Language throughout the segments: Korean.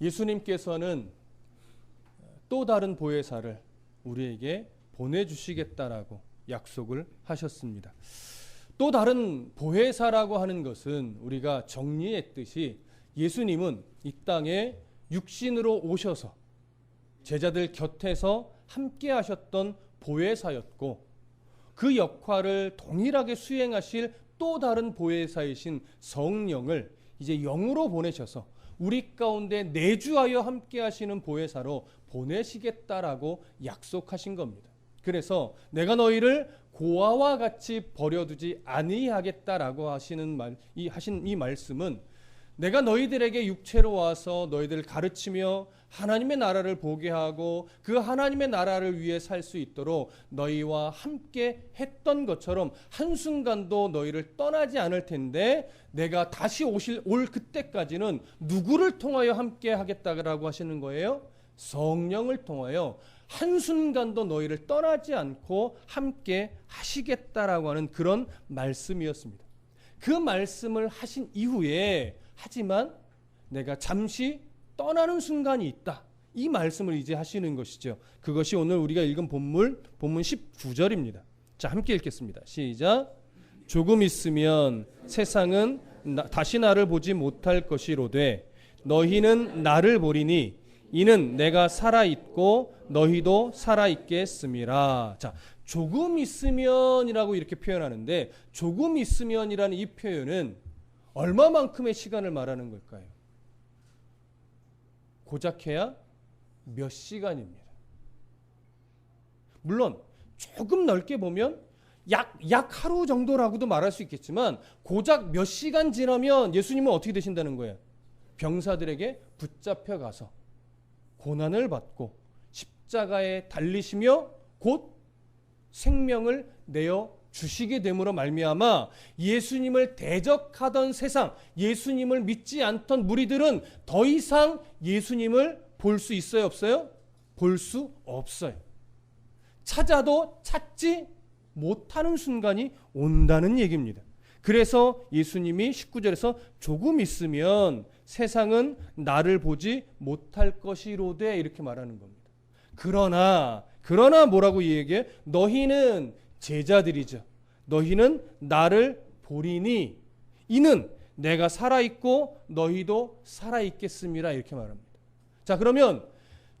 예수님께서는 또 다른 보혜사를 우리에게 보내주시겠다라고 약속을 하셨습니다. 또 다른 보혜사라고 하는 것은 우리가 정리했듯이 예수님은 이 땅에 육신으로 오셔서 제자들 곁에서 함께 하셨던 보혜사였고 그 역할을 동일하게 수행하실 또 다른 보혜사이신 성령을 이제 영으로 보내셔서 우리 가운데 내주하여 함께 하시는 보혜사로 보내시겠다라고 약속하신 겁니다. 그래서 내가 너희를 고아와 같이 버려두지 아니하겠다라고 하시는 말, 이 하신 이 말씀은 내가 너희들에게 육체로 와서 너희들을 가르치며 하나님의 나라를 보게 하고 그 하나님의 나라를 위해 살 수 있도록 너희와 함께 했던 것처럼 한순간도 너희를 떠나지 않을 텐데 내가 다시 오실 올 그때까지는 누구를 통하여 함께 하겠다라고 하시는 거예요? 성령을 통하여 한순간도 너희를 떠나지 않고 함께 하시겠다라고 하는 그런 말씀이었습니다. 그 말씀을 하신 이후에 하지만 내가 잠시 떠나는 순간이 있다. 이 말씀을 이제 하시는 것이죠. 그것이 오늘 우리가 읽은 본문 본문 19절입니다. 자, 함께 읽겠습니다. 시작. 조금 있으면 세상은 나, 다시 나를 보지 못할 것이로되 너희는 나를 보리니 이는 내가 살아 있고 너희도 살아 있겠음이라. 자, 조금 있으면이라고 이렇게 표현하는데 조금 있으면이라는 이 표현은 얼마만큼의 시간을 말하는 걸까요? 고작 해야 몇 시간입니다. 물론 조금 넓게 보면 약, 약 하루 정도라고도 말할 수 있겠지만 고작 몇 시간 지나면 예수님은 어떻게 되신다는 거예요? 병사들에게 붙잡혀 가서 고난을 받고 십자가에 달리시며 곧 생명을 내어 주시게 됨으로 말미암아 예수님을 대적하던 세상, 예수님을 믿지 않던 무리들은 더 이상 예수님을 볼 수 있어요, 없어요? 볼 수 없어요. 찾아도 찾지 못하는 순간이 온다는 얘기입니다. 그래서 예수님이 19절에서 조금 있으면 세상은 나를 보지 못할 것이로되 이렇게 말하는 겁니다. 그러나 그러나 뭐라고 얘기해? 너희는 제자들이죠. 너희는 나를 보리니 이는 내가 살아 있고 너희도 살아 있겠음이라 이렇게 말합니다. 자, 그러면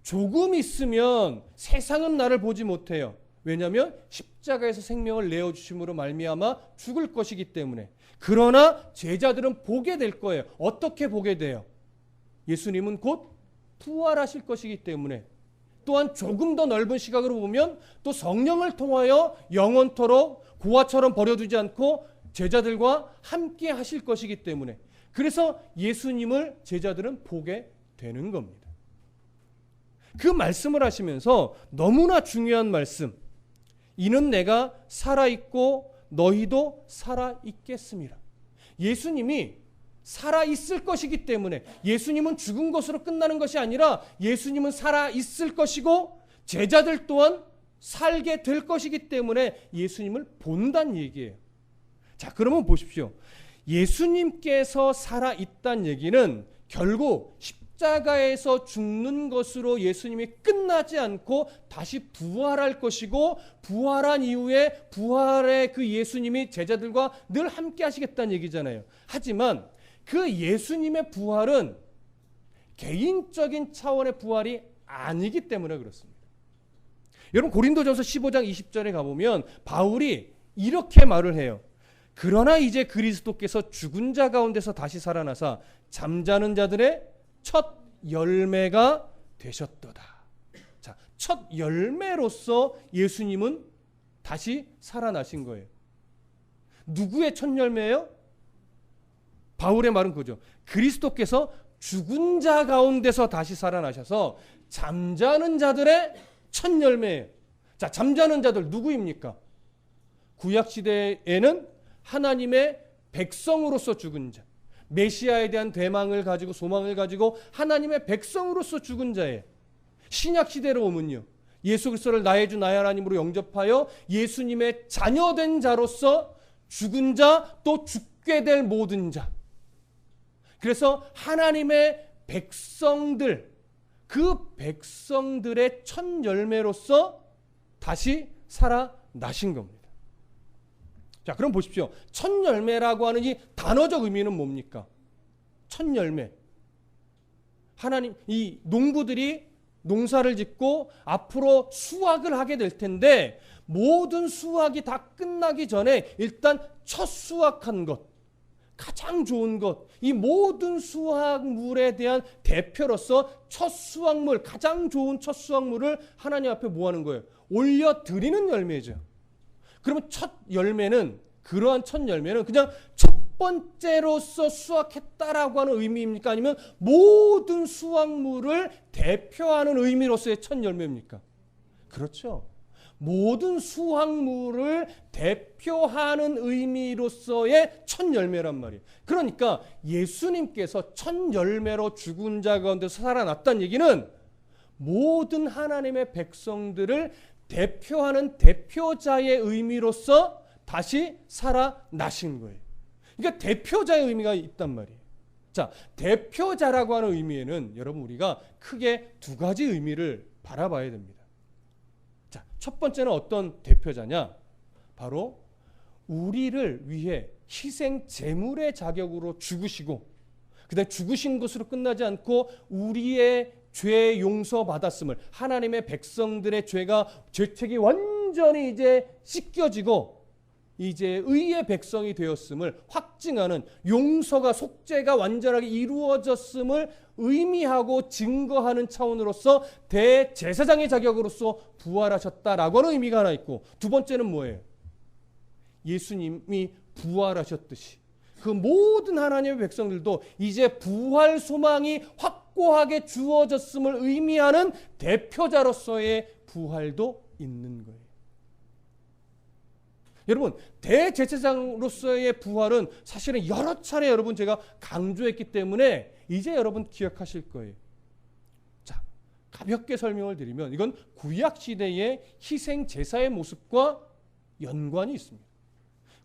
조금 있으면 세상은 나를 보지 못해요. 왜냐하면 십자가에서 생명을 내어 주심으로 말미암아 죽을 것이기 때문에. 그러나 제자들은 보게 될 거예요. 어떻게 보게 돼요? 예수님은 곧 부활하실 것이기 때문에 또한 조금 더 넓은 시각으로 보면 또 성령을 통하여 영원토록 고아처럼 버려두지 않고 제자들과 함께 하실 것이기 때문에 그래서 예수님을 제자들은 보게 되는 겁니다. 그 말씀을 하시면서 너무나 중요한 말씀. 이는 내가 살아있고 너희도 살아있겠습니다. 예수님이 살아 있을 것이기 때문에 예수님은 죽은 것으로 끝나는 것이 아니라 예수님은 살아 있을 것이고 제자들 또한 살게 될 것이기 때문에 예수님을 본다는 얘기예요. 자, 그러면 보십시오. 예수님께서 살아 있다는 얘기는 결국 십자가에서 죽는 것으로 예수님이 끝나지 않고 다시 부활할 것이고 부활한 이후에 부활의 그 예수님이 제자들과 늘 함께 하시겠다는 얘기잖아요. 하지만 그 예수님의 부활은 개인적인 차원의 부활이 아니기 때문에 그렇습니다. 여러분 고린도전서 15장 20절에 가보면 바울이 이렇게 말을 해요. 그러나 이제 그리스도께서 죽은 자 가운데서 다시 살아나사 잠자는 자들의 첫 열매가 되셨도다. 자, 첫 열매로서 예수님은 다시 살아나신 거예요. 누구의 첫 열매예요? 바울의 말은 그죠. 그리스도께서 죽은 자 가운데서 다시 살아나셔서 잠자는 자들의 첫 열매예요. 자, 잠자는 자들 누구입니까? 구약 시대에는 하나님의 백성으로서 죽은 자, 메시아에 대한 대망을 가지고 소망을 가지고 하나님의 백성으로서 죽은 자예요. 신약 시대로 오면요. 예수 그리스도를 나의 주 나의 하나님으로 영접하여 예수님의 자녀된 자로서 죽은 자 또 죽게 될 모든 자. 그래서 하나님의 백성들 그 백성들의 첫 열매로서 다시 살아나신 겁니다. 자, 그럼 보십시오. 첫 열매라고 하는 이 단어적 의미는 뭡니까? 첫 열매. 하나님 이 농부들이 농사를 짓고 앞으로 수확을 하게 될 텐데 모든 수확이 다 끝나기 전에 일단 첫 수확한 것 가장 좋은 것, 이 모든 수확물에 대한 대표로서 첫 수확물, 가장 좋은 첫 수확물을 하나님 앞에 뭐 하는 거예요? 올려드리는 열매죠. 그러면 첫 열매는, 그러한 첫 열매는 그냥 첫 번째로서 수확했다라고 하는 의미입니까? 아니면 모든 수확물을 대표하는 의미로서의 첫 열매입니까? 그렇죠. 모든 수확물을 대표하는 의미로서의 첫 열매란 말이에요. 그러니까 예수님께서 첫 열매로 죽은 자 가운데서 살아났다는 얘기는 모든 하나님의 백성들을 대표하는 대표자의 의미로서 다시 살아나신 거예요. 그러니까 대표자의 의미가 있단 말이에요. 자, 대표자라고 하는 의미에는 여러분 우리가 크게 두 가지 의미를 바라봐야 됩니다. 자, 첫 번째는 어떤 대표자냐? 바로 우리를 위해 희생 제물의 자격으로 죽으시고 그다음 죽으신 것으로 끝나지 않고 우리의 죄 용서 받았음을 하나님의 백성들의 죄가 죄책이 완전히 이제 씻겨지고 이제 의의 백성이 되었음을 확증하는 용서가 속죄가 완전하게 이루어졌음을 의미하고 증거하는 차원으로서 대제사장의 자격으로서 부활하셨다라고 하는 의미가 하나 있고 두 번째는 뭐예요? 예수님이 부활하셨듯이 그 모든 하나님의 백성들도 이제 부활 소망이 확고하게 주어졌음을 의미하는 대표자로서의 부활도 있는 거예요. 여러분 대제사장으로서의 부활은 사실은 여러 차례 여러분 제가 강조했기 때문에 이제 여러분 기억하실 거예요. 자 가볍게 설명을 드리면 이건 구약 시대의 희생 제사의 모습과 연관이 있습니다.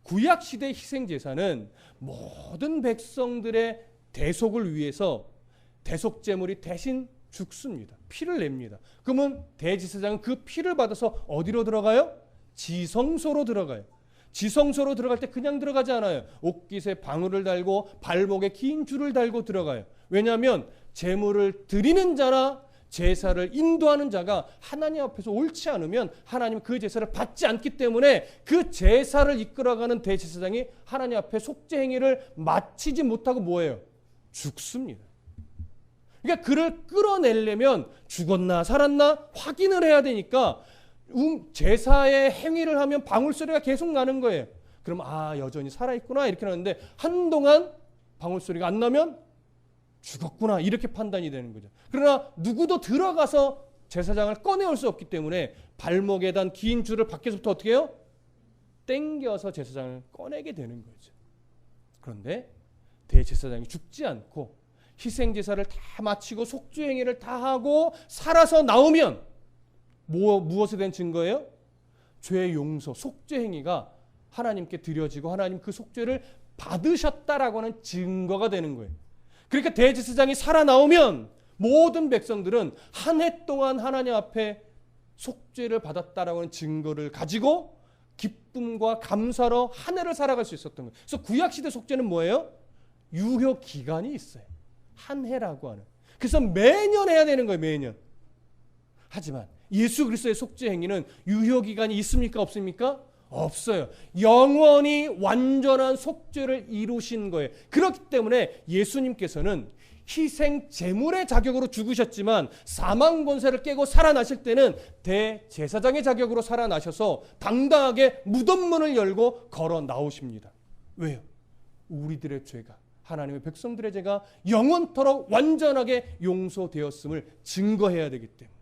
구약 시대 희생 제사는 모든 백성들의 대속을 위해서 대속 제물이 대신 죽습니다. 피를 냅니다. 그러면 대제사장은 그 피를 받아서 어디로 들어가요? 지성소로 들어가요. 지성소로 들어갈 때 그냥 들어가지 않아요. 옷깃에 방울을 달고 발목에 긴 줄을 달고 들어가요. 왜냐하면 제물을 드리는 자나 제사를 인도하는 자가 하나님 앞에서 옳지 않으면 하나님 그 제사를 받지 않기 때문에 그 제사를 이끌어가는 대제사장이 하나님 앞에 속죄 행위를 마치지 못하고 뭐예요? 죽습니다. 그러니까 그를 끌어내려면 죽었나 살았나 확인을 해야 되니까 음, 제사의 행위를 하면 방울 소리가 계속 나는 거예요. 그럼 아 여전히 살아 있구나 이렇게 하는데 한동안 방울 소리가 안 나면 죽었구나 이렇게 판단이 되는 거죠. 그러나 누구도 들어가서 제사장을 꺼내올 수 없기 때문에 발목에 단 긴 줄을 밖에서부터 어떻게 해요? 땡겨서 제사장을 꺼내게 되는 거죠. 그런데 대제사장이 죽지 않고 희생 제사를 다 마치고 속죄 행위를 다 하고 살아서 나오면 뭐 무엇에 대한 증거예요? 죄 용서, 속죄 행위가 하나님께 드려지고 하나님 그 속죄를 받으셨다라고 하는 증거가 되는 거예요. 그러니까 대제사장이 살아나오면 모든 백성들은 한 해 동안 하나님 앞에 속죄를 받았다라고 하는 증거를 가지고 기쁨과 감사로 한 해를 살아갈 수 있었던 거예요. 그래서 구약 시대 속죄는 뭐예요? 유효 기간이 있어요. 한 해라고 하는. 그래서 매년 해야 되는 거예요, 매년. 하지만 예수 그리스도의 속죄 행위는 유효 기간이 있습니까, 없습니까? 없어요. 영원히 완전한 속죄를 이루신 거예요. 그렇기 때문에 예수님께서는 희생 제물의 자격으로 죽으셨지만 사망 권세를 깨고 살아나실 때는 대제사장의 자격으로 살아나셔서 당당하게 무덤 문을 열고 걸어 나오십니다. 왜요? 우리들의 죄가 하나님의 백성들의 죄가 영원토록 완전하게 용서되었음을 증거해야 되기 때문에.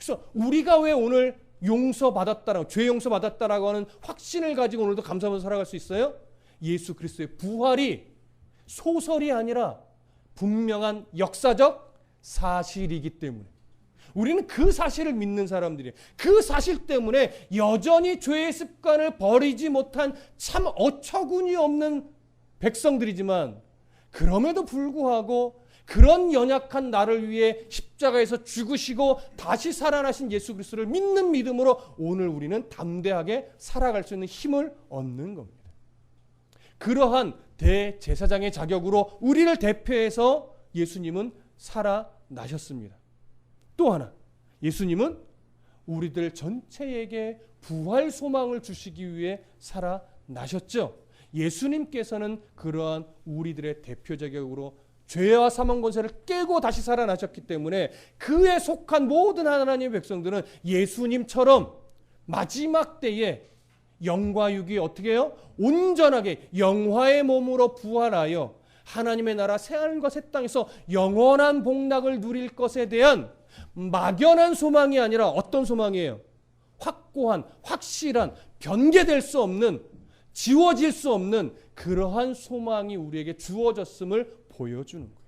그래서 우리가 왜 오늘 용서받았다라고 죄 용서받았다라고 하는 확신을 가지고 오늘도 감사하면서 살아갈 수 있어요? 예수 그리스도의 부활이 소설이 아니라 분명한 역사적 사실이기 때문에 우리는 그 사실을 믿는 사람들이에요. 그 사실 때문에 여전히 죄의 습관을 버리지 못한 참 어처구니 없는 백성들이지만 그럼에도 불구하고 그런 연약한 나를 위해 십자가에서 죽으시고 다시 살아나신 예수 그리스도를 믿는 믿음으로 오늘 우리는 담대하게 살아갈 수 있는 힘을 얻는 겁니다. 그러한 대제사장의 자격으로 우리를 대표해서 예수님은 살아나셨습니다. 또 하나, 예수님은 우리들 전체에게 부활 소망을 주시기 위해 살아나셨죠. 예수님께서는 그러한 우리들의 대표 자격으로 죄와 사망 권세를 깨고 다시 살아나셨기 때문에 그에 속한 모든 하나님의 백성들은 예수님처럼 마지막 때에 영과 육이 어떻게 해요? 온전하게 영화의 몸으로 부활하여 하나님의 나라 새하늘과 새 땅에서 영원한 복락을 누릴 것에 대한 막연한 소망이 아니라 어떤 소망이에요? 확고한, 확실한, 변개될 수 없는, 지워질 수 없는 그러한 소망이 우리에게 주어졌음을 보여주는 거예요.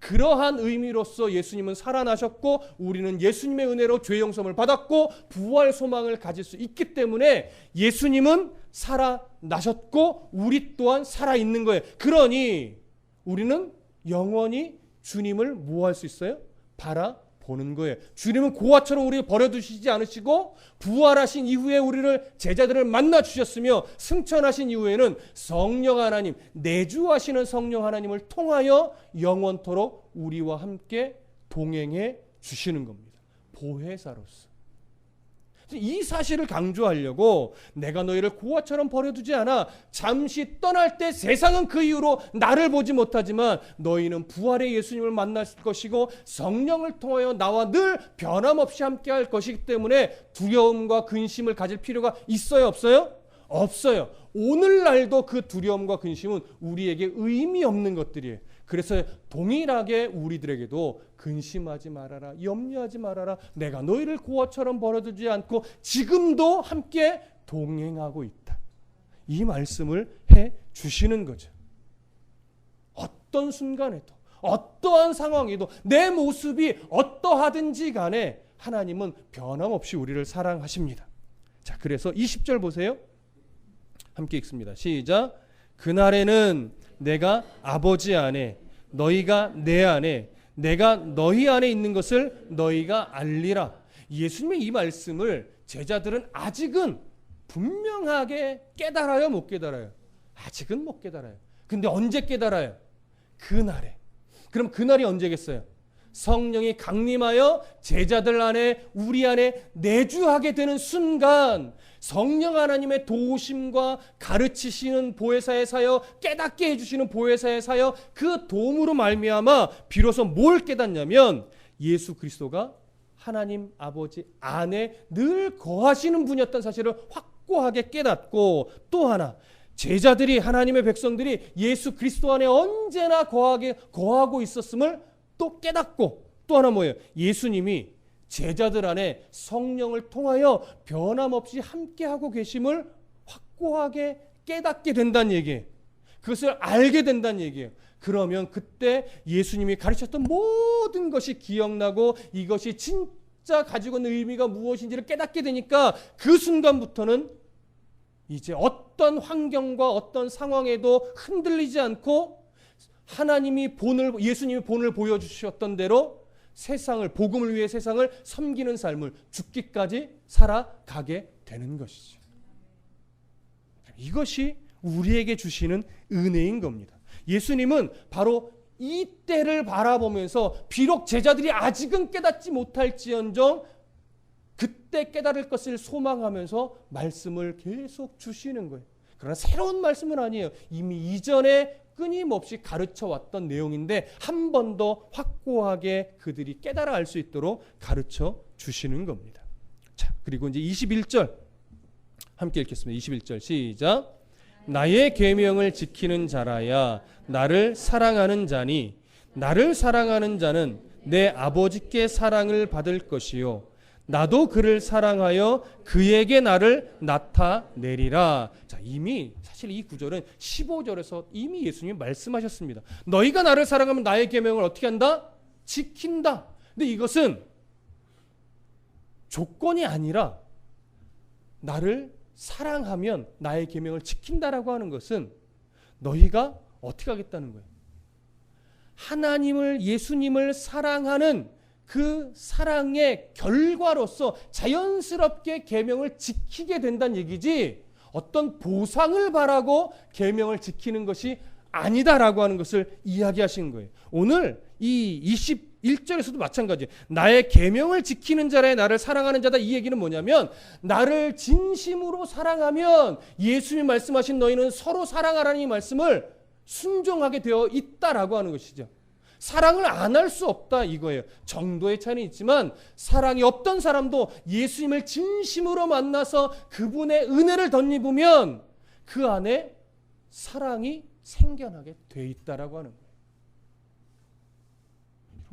그러한 의미로서 예수님은 살아나셨고 우리는 예수님의 은혜로 죄 용서를 받았고 부활 소망을 가질 수 있기 때문에 예수님은 살아나셨고 우리 또한 살아 있는 거예요. 그러니 우리는 영원히 주님을 뭐 할 수 있어요? 바라 보는 거예요. 주님은 고아처럼 우리를 버려두시지 않으시고 부활하신 이후에 우리를 제자들을 만나 주셨으며 승천하신 이후에는 성령 하나님 내주하시는 성령 하나님을 통하여 영원토록 우리와 함께 동행해 주시는 겁니다. 보혜사로서. 이 사실을 강조하려고 내가 너희를 고아처럼 버려두지 않아 잠시 떠날 때 세상은 그 이후로 나를 보지 못하지만 너희는 부활의 예수님을 만날 것이고 성령을 통하여 나와 늘 변함없이 함께할 것이기 때문에 두려움과 근심을 가질 필요가 있어요 없어요? 없어요. 오늘날도 그 두려움과 근심은 우리에게 의미 없는 것들이에요. 그래서 동일하게 우리들에게도 근심하지 말아라, 염려하지 말아라. 내가 너희를 고아처럼 버려두지 않고 지금도 함께 동행하고 있다. 이 말씀을 해 주시는 거죠. 어떤 순간에도, 어떠한 상황에도 내 모습이 어떠하든지 간에 하나님은 변함없이 우리를 사랑하십니다. 자, 그래서 20절 보세요. 함께 읽습니다. 시작. 그날에는 내가 아버지 안에 너희가 내 안에 내가 너희 안에 있는 것을 너희가 알리라. 예수님의 이 말씀을 제자들은 아직은 분명하게 깨달아요, 못 깨달아요? 아직은 못 깨달아요. 근데 언제 깨달아요? 그날에. 그럼 그날이 언제겠어요? 성령이 강림하여 제자들 안에 우리 안에 내주하게 되는 순간 성령 하나님의 도우심과 가르치시는 보혜사의 사여 깨닫게 해주시는 보혜사의 사여 그 도움으로 말미암아 비로소 뭘 깨닫냐면 예수 그리스도가 하나님 아버지 안에 늘 거하시는 분이었던 사실을 확고하게 깨닫고 또 하나 제자들이 하나님의 백성들이 예수 그리스도 안에 언제나 거하게 거하고 있었음을 또 깨닫고 또 하나 뭐예요? 예수님이 제자들 안에 성령을 통하여 변함없이 함께하고 계심을 확고하게 깨닫게 된다는 얘기예요. 그것을 알게 된다는 얘기예요. 그러면 그때 예수님이 가르쳤던 모든 것이 기억나고 이것이 진짜 가지고 있는 의미가 무엇인지를 깨닫게 되니까 그 순간부터는 이제 어떤 환경과 어떤 상황에도 흔들리지 않고 하나님이 본을 예수님이 본을 보여 주셨던 대로 세상을 복음을 위해 세상을 섬기는 삶을 죽기까지 살아가게 되는 것이죠. 이것이 우리에게 주시는 은혜인 겁니다. 예수님은 바로 이 때를 바라보면서 비록 제자들이 아직은 깨닫지 못할지언정 그때 깨달을 것을 소망하면서 말씀을 계속 주시는 거예요. 그러나 새로운 말씀은 아니에요. 이미 이전에 끊임없이 가르쳐 왔던 내용인데 한 번 더 확고하게 그들이 깨달아 알 수 있도록 가르쳐 주시는 겁니다. 자, 그리고 이제 21절 함께 읽겠습니다. 21절 시작. 나의 계명을 지키는 자라야 나를 사랑하는 자니 나를 사랑하는 자는 내 아버지께 사랑을 받을 것이요 나도 그를 사랑하여 그에게 나를 나타내리라. 자, 이미 사실 이 구절은 15절에서 이미 예수님이 말씀하셨습니다. 너희가 나를 사랑하면 나의 계명을 어떻게 한다? 지킨다. 근데 이것은 조건이 아니라 나를 사랑하면 나의 계명을 지킨다라고 하는 것은 너희가 어떻게 하겠다는 거예요? 하나님을 예수님을 사랑하는 그 사랑의 결과로서 자연스럽게 계명을 지키게 된다는 얘기지 어떤 보상을 바라고 계명을 지키는 것이 아니다라고 하는 것을 이야기하신 거예요. 오늘 이 21절에서도 마찬가지. 나의 계명을 지키는 자라에 나를 사랑하는 자다 이 얘기는 뭐냐면 나를 진심으로 사랑하면 예수님이 말씀하신 너희는 서로 사랑하라는 이 말씀을 순종하게 되어 있다라고 하는 것이죠. 사랑을 안 할 수 없다 이거예요. 정도의 차이는 있지만 사랑이 없던 사람도 예수님을 진심으로 만나서 그분의 은혜를 덧입으면 그 안에 사랑이 생겨나게 돼 있다라고 하는 거예요.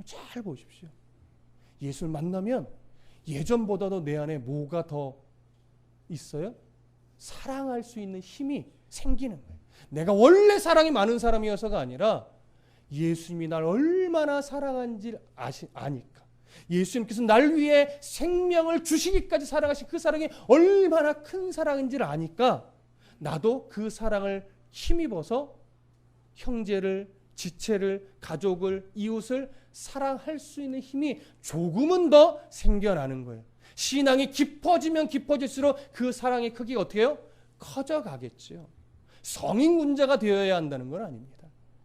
잘 보십시오. 예수를 만나면 예전보다도 내 안에 뭐가 더 있어요? 사랑할 수 있는 힘이 생기는 거예요. 내가 원래 사랑이 많은 사람이어서가 아니라 예수님이 날 얼마나 사랑한지 아시, 아니까. 예수님께서 날 위해 생명을 주시기까지 사랑하신 그 사랑이 얼마나 큰 사랑인지를 아니까 나도 그 사랑을 힘입어서 형제를, 지체를, 가족을, 이웃을 사랑할 수 있는 힘이 조금은 더 생겨나는 거예요. 신앙이 깊어지면 깊어질수록 그 사랑의 크기가 어떻게 해요? 커져가겠죠. 성인 군자가 되어야 한다는 건 아닙니다.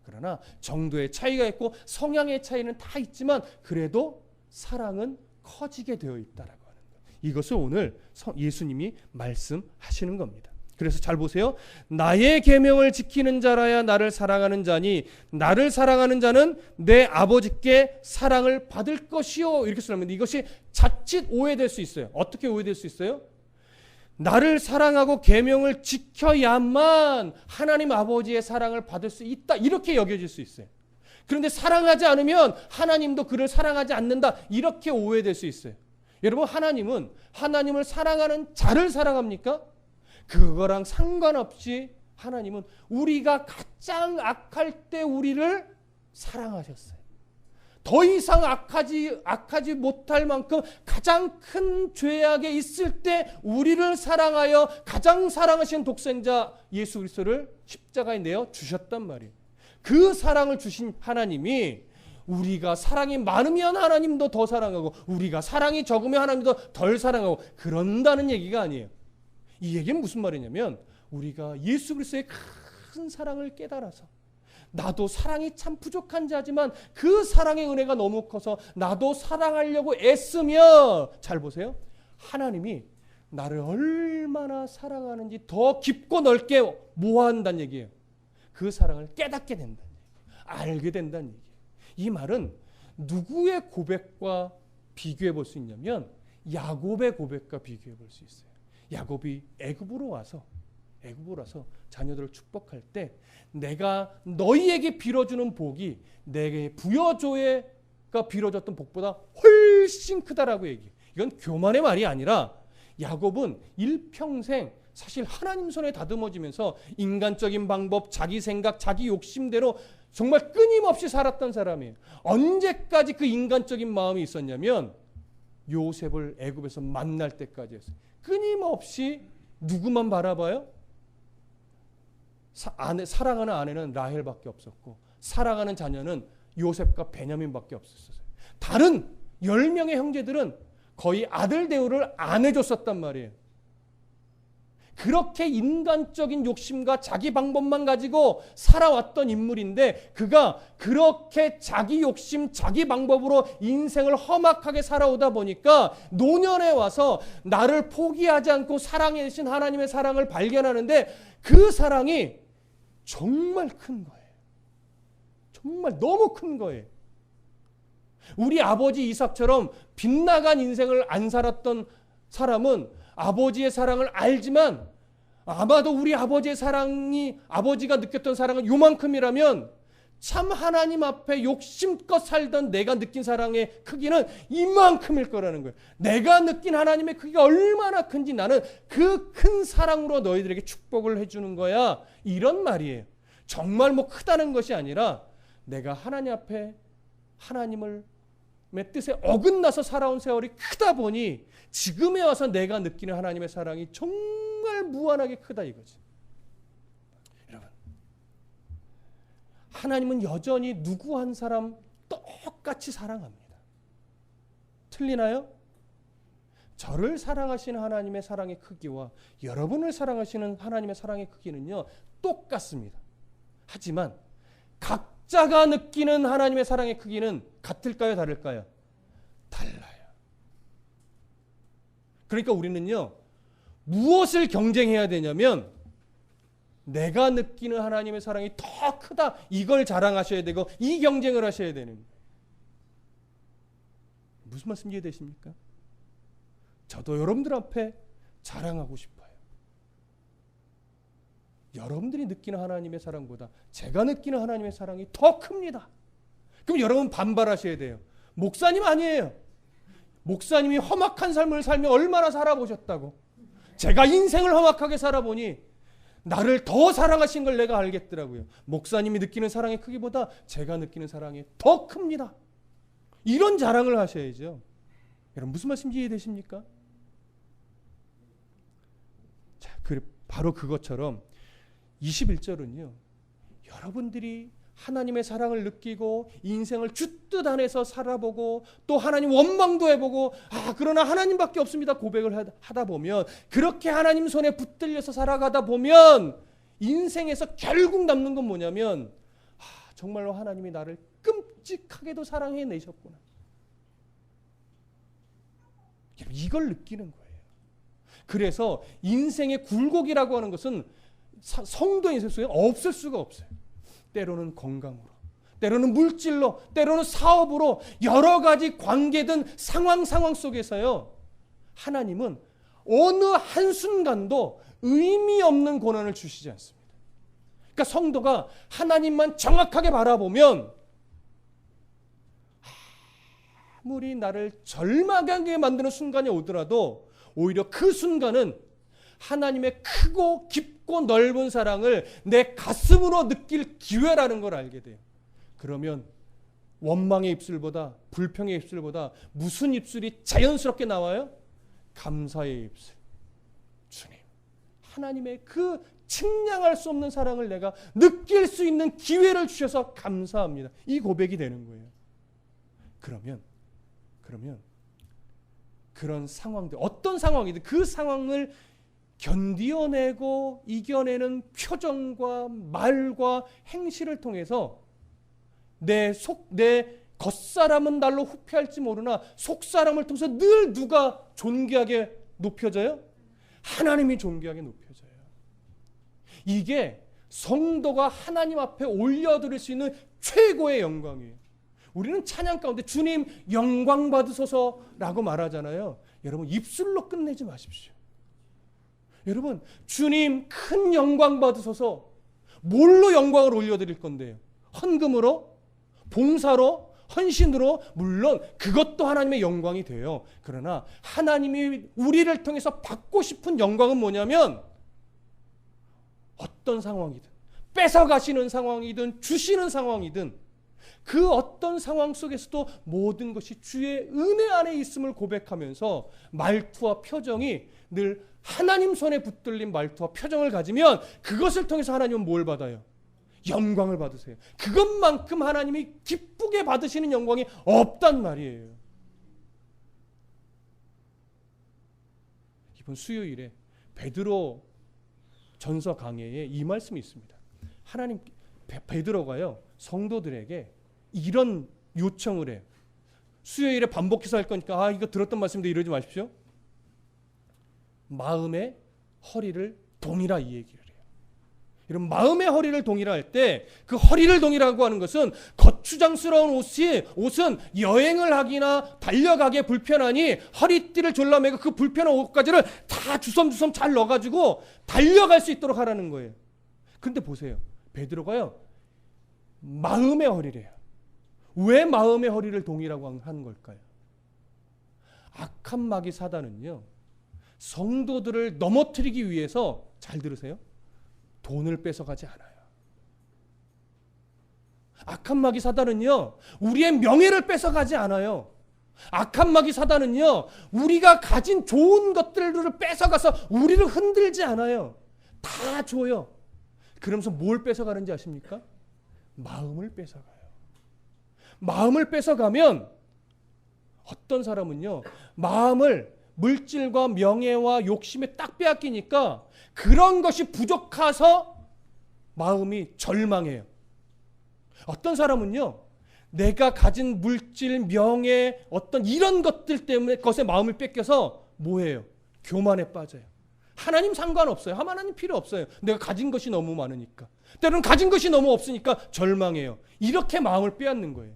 그러나 정도의 차이가 있고 성향의 차이는 다 있지만 그래도 사랑은 커지게 되어 있다라고 하는 것. 이것을 오늘 예수님이 말씀하시는 겁니다. 그래서 잘 보세요. 나의 계명을 지키는 자라야 나를 사랑하는 자니 나를 사랑하는 자는 내 아버지께 사랑을 받을 것이요. 이렇게 쓰면 이것이 자칫 오해될 수 있어요. 어떻게 오해될 수 있어요? 나를 사랑하고 계명을 지켜야만 하나님 아버지의 사랑을 받을 수 있다. 이렇게 여겨질 수 있어요. 그런데 사랑하지 않으면 하나님도 그를 사랑하지 않는다. 이렇게 오해될 수 있어요. 여러분 하나님은 하나님을 사랑하는 자를 사랑합니까? 그거랑 상관없이 하나님은 우리가 가장 악할 때 우리를 사랑하셨어요. 더 이상 악하지 악하지 못할 만큼 가장 큰 죄악에 있을 때 우리를 사랑하여 가장 사랑하신 독생자 예수 그리스도를 십자가에 내어 주셨단 말이에요. 그 사랑을 주신 하나님이 우리가 사랑이 많으면 하나님도 더 사랑하고 우리가 사랑이 적으면 하나님도 덜 사랑하고 그런다는 얘기가 아니에요. 이 얘기는 무슨 말이냐면 우리가 예수 그리스도의 큰 사랑을 깨달아서 나도 사랑이 참 부족한 자지만 그 사랑의 은혜가 너무 커서 나도 사랑하려고 애쓰며 잘 보세요. 하나님이 나를 얼마나 사랑하는지 더 깊고 넓게 모아한다는 얘기예요. 그 사랑을 깨닫게 된다는 얘기예요. 알게 된다는 얘기예요. 이 말은 누구의 고백과 비교해 볼 수 있냐면 야곱의 고백과 비교해 볼 수 있어요. 야곱이 애굽으로 와서 애굽으로 와서 자녀들을 축복할 때 내가 너희에게 빌어주는 복이 내게 부여조에가 빌어줬던 복보다 훨씬 크다라고 얘기해. 이건 교만의 말이 아니라 야곱은 일평생 사실 하나님 손에 다듬어지면서 인간적인 방법, 자기 생각, 자기 욕심대로 정말 끊임없이 살았던 사람이에요. 언제까지 그 인간적인 마음이 있었냐면 요셉을 애굽에서 만날 때까지였어요. 끊임없이 누구만 바라봐요? 사, 아내, 사랑하는 아내는 라헬밖에 없었고 사랑하는 자녀는 요셉과 베냐민밖에 없었어요. 다른 10명의 형제들은 거의 아들 대우를 안 해줬었단 말이에요. 그렇게 인간적인 욕심과 자기 방법만 가지고 살아왔던 인물인데 그가 그렇게 자기 욕심, 자기 방법으로 인생을 험악하게 살아오다 보니까 노년에 와서 나를 포기하지 않고 사랑해 주신 하나님의 사랑을 발견하는데 그 사랑이 정말 큰 거예요. 정말 너무 큰 거예요. 우리 아버지 이삭처럼 빗나간 인생을 안 살았던 사람은 아버지의 사랑을 알지만 아마도 우리 아버지의 사랑이 아버지가 느꼈던 사랑은 요만큼이라면 참 하나님 앞에 욕심껏 살던 내가 느낀 사랑의 크기는 이만큼일 거라는 거예요. 내가 느낀 하나님의 크기가 얼마나 큰지 나는 그 큰 사랑으로 너희들에게 축복을 해주는 거야. 이런 말이에요. 정말 뭐 크다는 것이 아니라 내가 하나님 앞에 하나님을 의 뜻에 어긋나서 살아온 세월이 크다 보니 지금에 와서 내가 느끼는 하나님의 사랑이 정말 무한하게 크다 이거지. 여러분, 하나님은 여전히 누구 한 사람 똑같이 사랑합니다. 틀리나요? 저를 사랑하시는 하나님의 사랑의 크기와 여러분을 사랑하시는 하나님의 사랑의 크기는요, 똑같습니다. 하지만 각자가 느끼는 하나님의 사랑의 크기는 같을까요, 다를까요? 달라요. 그러니까 우리는요, 무엇을 경쟁해야 되냐면, 내가 느끼는 하나님의 사랑이 더 크다. 이걸 자랑하셔야 되고, 이 경쟁을 하셔야 되는 거예요. 무슨 말씀 이해되십니까? 저도 여러분들 앞에 자랑하고 싶어요. 여러분들이 느끼는 하나님의 사랑보다 제가 느끼는 하나님의 사랑이 더 큽니다. 그럼 여러분 반발하셔야 돼요. 목사님 아니에요. 목사님이 험악한 삶을 살며 얼마나 살아보셨다고. 제가 인생을 험악하게 살아보니 나를 더 사랑하신 걸 내가 알겠더라고요. 목사님이 느끼는 사랑의 크기보다 제가 느끼는 사랑이 더 큽니다. 이런 자랑을 하셔야죠. 여러분 무슨 말씀인지 이해되십니까? 자, 그 바로 그것처럼 21절은요. 여러분들이 하나님의 사랑을 느끼고 인생을 줏뜻 안에서 살아보고 또 하나님 원망도 해보고 아 그러나 하나님밖에 없습니다 고백을 하- 하다 보면 그렇게 하나님 손에 붙들려서 살아가다 보면 인생에서 결국 남는 건 뭐냐면 아 정말로 하나님이 나를 끔찍하게도 사랑해 내셨구나. 이걸 느끼는 거예요. 그래서 인생의 굴곡이라고 하는 것은 사- 성도의 인생 속에 없을 수가 없어요 때로는 건강으로, 때로는 물질로, 때로는 사업으로 여러 가지 관계든 상황 상황 속에서요. 하나님은 어느 한 순간도 의미 없는 고난을 주시지 않습니다. 그러니까 성도가 하나님만 정확하게 바라보면 아무리 나를 절망하게 만드는 순간이 오더라도 오히려 그 순간은 하나님의 크고 깊고 넓은 사랑을 내 가슴으로 느낄 기회라는 걸 알게 돼요. 그러면 원망의 입술보다 불평의 입술보다 무슨 입술이 자연스럽게 나와요? 감사의 입술. 주님, 하나님의 그 측량할 수 없는 사랑을 내가 느낄 수 있는 기회를 주셔서 감사합니다. 이 고백이 되는 거예요. 그러면 그러면 그런 상황들 어떤 상황이든 그 상황을 견디어내고 이겨내는 표정과 말과 행실을 통해서 내 속, 내 겉사람은 날로 후패할지 모르나 속사람을 통해서 늘 누가 존귀하게 높여져요? 하나님이 존귀하게 높여져요. 이게 성도가 하나님 앞에 올려드릴 수 있는 최고의 영광이에요. 우리는 찬양 가운데 주님 영광 받으소서라고 말하잖아요. 여러분 입술로 끝내지 마십시오. 여러분 주님 큰 영광 받으소서 뭘로 영광을 올려드릴 건데요? 헌금으로? 봉사로? 헌신으로? 물론 그것도 하나님의 영광이 돼요. 그러나 하나님이 우리를 통해서 받고 싶은 영광은 뭐냐면 어떤 상황이든 뺏어가시는 상황이든 주시는 상황이든 그 어떤 상황 속에서도 모든 것이 주의 은혜 안에 있음을 고백하면서 말투와 표정이 늘 하나님 손에 붙들린 말투와 표정을 가지면 그것을 통해서 하나님은 뭘 받아요? 영광을 받으세요. 그것만큼 하나님이 기쁘게 받으시는 영광이 없단 말이에요. 이번 수요일에 베드로 전서 강해에 이 말씀이 있습니다. 하나님 베- 베드로가요 성도들에게 이런 요청을 해요. 수요일에 반복해서 할 거니까 아 이거 들었던 말씀인데 이러지 마십시오. 마음의 허리를 동이라 이 얘기를 해요. 이런 마음의 허리를 동이라 할 때 그 허리를 동이라고 하는 것은 거추장스러운 옷이 옷은 여행을 하기나 달려가기에 불편하니 허리띠를 졸라매고 그 불편한 옷까지를 다 주섬주섬 잘 넣어가지고 달려갈 수 있도록 하라는 거예요. 근데 보세요. 베드로가요 마음의 허리래요. 왜 마음의 허리를 동이라고 하는 걸까요? 악한 마귀 사단은요 성도들을 넘어뜨리기 위해서 잘 들으세요. 돈을 뺏어가지 않아요. 악한 마귀 사단은요, 우리의 명예를 뺏어가지 않아요. 악한 마귀 사단은요, 우리가 가진 좋은 것들을 뺏어가서 우리를 흔들지 않아요. 다 줘요. 그러면서 뭘 뺏어가는지 아십니까? 마음을 뺏어가요. 마음을 뺏어가면 어떤 사람은요, 마음을 물질과 명예와 욕심에 딱 빼앗기니까 그런 것이 부족해서 마음이 절망해요. 어떤 사람은요, 내가 가진 물질, 명예, 어떤 이런 것들 때문에 것에 마음을 뺏겨서 뭐해요? 교만에 빠져요. 하나님 상관없어요. 하나님 필요 없어요. 내가 가진 것이 너무 많으니까. 때로는 가진 것이 너무 없으니까 절망해요. 이렇게 마음을 빼앗는 거예요.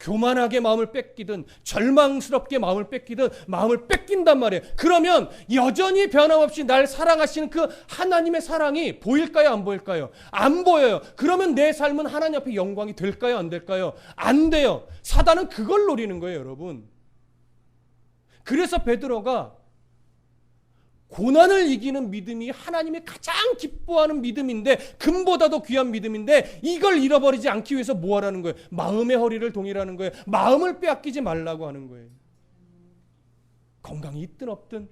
교만하게 마음을 뺏기든 절망스럽게 마음을 뺏기든 마음을 뺏긴단 말이에요. 그러면 여전히 변함없이 날 사랑하시는 그 하나님의 사랑이 보일까요? 안 보일까요? 안 보여요. 그러면 내 삶은 하나님 앞에 영광이 될까요? 안 될까요? 안 돼요. 사단은 그걸 노리는 거예요, 여러분. 그래서 베드로가 고난을 이기는 믿음이 하나님이 가장 기뻐하는 믿음인데 금보다도 귀한 믿음인데 이걸 잃어버리지 않기 위해서 뭐 하라는 거예요? 마음의 허리를 동이라는 거예요. 마음을 빼앗기지 말라고 하는 거예요. 건강이 있든 없든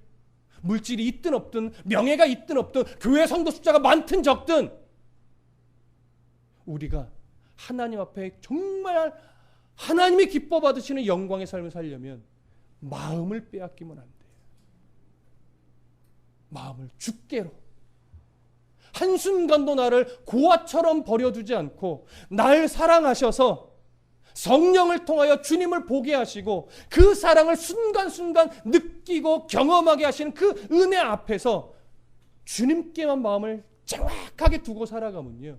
물질이 있든 없든 명예가 있든 없든 교회 성도 숫자가 많든 적든 우리가 하나님 앞에 정말 하나님이 기뻐 받으시는 영광의 삶을 살려면 마음을 빼앗기면 안 돼요. 마음을 죽게로 한순간도 나를 고아처럼 버려두지 않고 날 사랑하셔서 성령을 통하여 주님을 보게 하시고 그 사랑을 순간순간 느끼고 경험하게 하시는 그 은혜 앞에서 주님께만 마음을 정확하게 두고 살아가면요.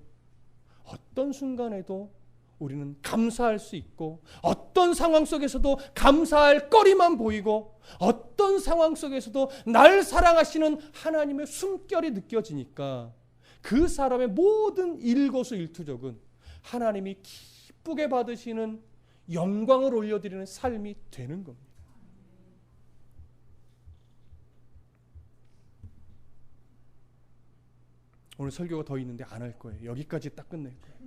어떤 순간에도 우리는 감사할 수 있고 어떤 상황 속에서도 감사할 거리만 보이고 어떤 상황 속에서도 날 사랑하시는 하나님의 숨결이 느껴지니까 그 사람의 모든 일거수일투족은 하나님이 기쁘게 받으시는 영광을 올려드리는 삶이 되는 겁니다. 오늘 설교가 더 있는데 안 할 거예요. 여기까지 딱 끝낼 거예요.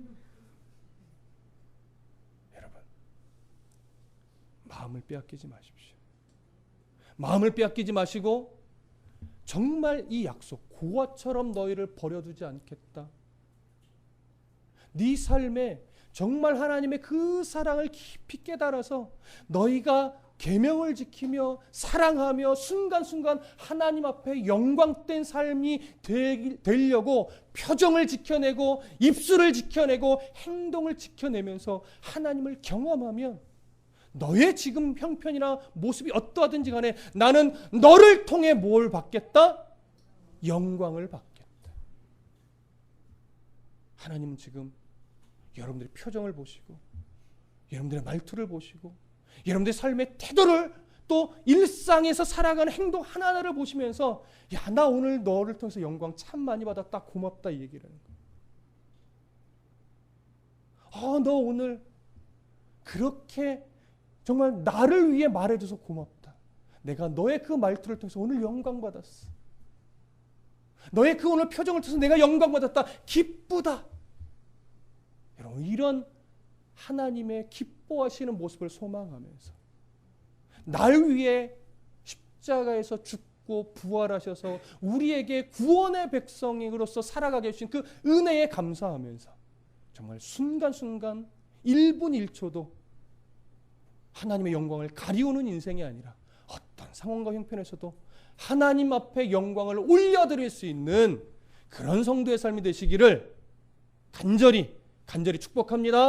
여러분, 마음을 빼앗기지 마십시오. 마음을 빼앗기지 마시고 정말 이 약속 고아처럼 너희를 버려두지 않겠다. 네 삶에 정말 하나님의 그 사랑을 깊이 깨달아서 너희가 계명을 지키며 사랑하며 순간순간 하나님 앞에 영광된 삶이 되, 되려고 표정을 지켜내고 입술을 지켜내고 행동을 지켜내면서 하나님을 경험하면 너의 지금 형편이나 모습이 어떠하든지 간에 나는 너를 통해 뭘 받겠다? 영광을 받겠다. 하나님은 지금 여러분들의 표정을 보시고 여러분들의 말투를 보시고 여러분들의 삶의 태도를 또 일상에서 살아가는 행동 하나하나를 보시면서 야 나 오늘 너를 통해서 영광 참 많이 받았다 고맙다 이 얘기를 하는 거예요. 아너 오늘 그렇게 정말 나를 위해 말해줘서 고맙다. 내가 너의 그 말투를 통해서 오늘 영광 받았어. 너의 그 오늘 표정을 통해서 내가 영광 받았다. 기쁘다. 여러분 이런 하나님의 기뻐하시는 모습을 소망하면서 날 위해 십자가에서 죽고 부활하셔서 우리에게 구원의 백성으로서 살아가게 해주신 그 은혜에 감사하면서 정말 순간순간 1분 1초도 하나님의 영광을 가리우는 인생이 아니라 어떤 상황과 형편에서도 하나님 앞에 영광을 올려드릴 수 있는 그런 성도의 삶이 되시기를 간절히 간절히 축복합니다.